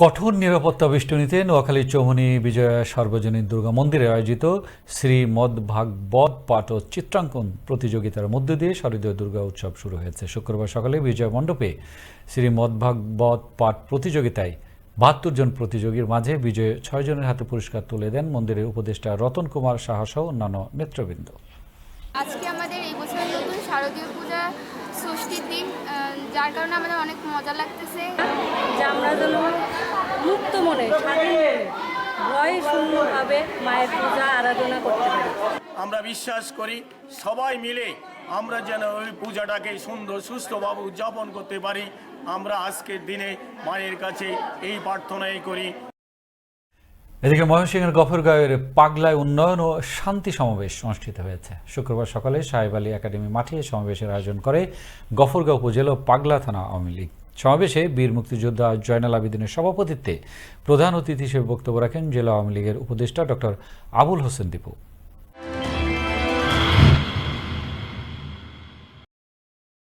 কঠোর নিরাপত্তা বেষ্টনীতে নোয়াখালীর চৌমনি বিজয়া সর্বজনীন দুর্গা মন্দিরে আয়োজিত শ্রী মদভাগবত পাঠ ও চিত্রাঙ্কন প্রতিযোগিতার মধ্য দিয়ে শারদীয় দুর্গা উৎসব শুরু হয়েছে। শুক্রবার সকালে বিজয় মণ্ডপে শ্রী মদভাগবত পাঠ প্রতিযোগিতায় বাহাত্তর জন প্রতিযোগীর মাঝে বিজয় ছয় জনের হাতে পুরস্কার তুলে দেন মন্দিরের উপদেষ্টা রতন কুমার সাহা সহ অন্যান্য নেতৃবৃন্দ। আজকে আমাদের এই বছরের নতুন শারদীয় পূজা ষষ্ঠীর দিন যার কারণে আমাদের অনেক মজা লাগতেছে। যে আমরা যেন মুক্ত মনে স্বাধীন ভয় শূন্যভাবে মায়ের পূজা আরাধনা করতে পারি। আমরা বিশ্বাস করি সবাই মিলে আমরা যেন ওই পূজাটাকে সুন্দর সুস্থভাবে উদযাপন করতে পারি। আমরা আজকের দিনে মায়ের কাছে এই প্রার্থনাই করি। এদিকে ময়মনসিংহের গফরগাঁওয়ের পাগলায় উন্নয়ন ও শান্তি সমাবেশ অনুষ্ঠিত হয়েছে। শুক্রবার সকালে সাহেব আলী একাডেমি মাঠে সমাবেশের আয়োজন করে গফরগাঁও উপজেলা ও পাগলা থানা আওয়ামী লীগ। সমাবেশে বীর মুক্তিযোদ্ধা জয়নাল আবেদিনের সভাপতিত্বে প্রধান অতিথি হিসেবে বক্তব্য রাখেন জেলা আওয়ামী লীগের উপদেষ্টা ডক্টর আবুল হোসেন দীপু।